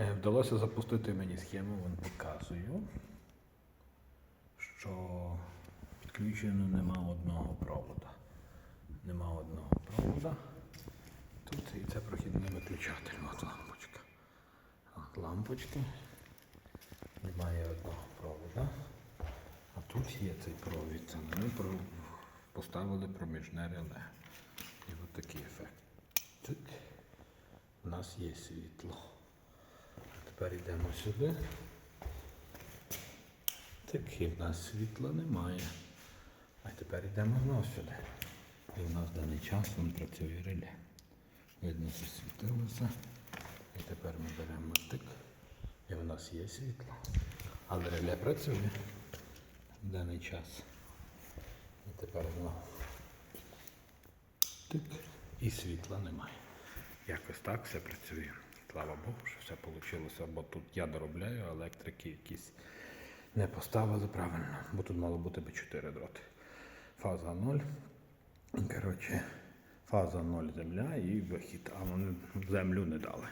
Е, Вдалося запустити мені схему, вон показую, що підключено нема одного провода. Нема одного провода. Тут і це прохідний виключатель. От лампочка. От лампочки. Немає одного провода. А тут є цей провід. Ми поставили проміжне реле. І от такий ефект. Тик. У нас є світло. Тепер йдемо сюди. Так, і в нас світла немає. А тепер йдемо знову сюди. І в нас даний час він працює реле. Видно, що світилося. І тепер ми беремо тик. І в нас є світло. Але реле працює в даний час. І тепер знову. Тик. І світла немає. Якось так все працює. Слава Богу, що все вийшло, бо тут я доробляю, а електрики якісь не поставили правильно, бо тут мало бути би 4 дроти. Фаза 0. Коротше, фаза 0 земля і вихід, а вони землю не дали.